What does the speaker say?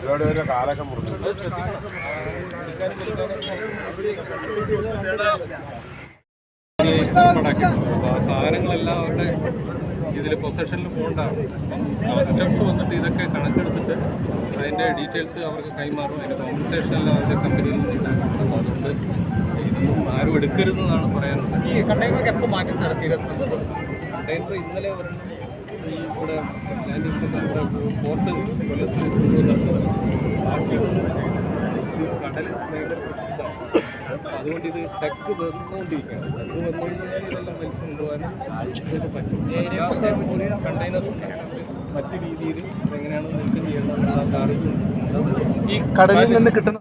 ഒരുപാട് ഒരു കാലൊക്കെ മുറിഞ്ഞു ഏർപ്പാടാക്കിയിട്ടുണ്ട് അപ്പോൾ ആ സാധനങ്ങളെല്ലാം അവരുടെ ഇതിൽ പൊസഷനിൽ പോകേണ്ടതാണ് കസ്റ്റംസ് വന്നിട്ട് ഇതൊക്കെ കണക്കെടുത്തിട്ട് അതിന്റെ ഡീറ്റെയിൽസ് അവർക്ക് കൈമാറും. അതിന്റെ കോമ്പൻസേഷൻ എല്ലാം അവരുടെ കമ്പനിയിൽ നിന്ന് ഉണ്ടാക്കുന്നുണ്ട് അതുകൊണ്ട് ഇതൊന്നും ആരും എടുക്കരുതെന്നാണ് പറയാനുള്ളത്. ഈ കണ്ടെയ്നറൊക്കെ എപ്പോൾ മാറ്റി സാർ തീരുന്നത് കണ്ടെയ്നർ ഇന്നലെ ഈ ഇവിടെ അതുകൊണ്ട് ഇത് ടെക്ക് വന്നുകൊണ്ടിരിക്കുകയാണ് മറ്റു രീതിയിൽ എങ്ങനെയാണ് നീക്കം ചെയ്യേണ്ടത് കാറിൽ ഈ കടലിൽ നിന്ന് കിട്ടുന്ന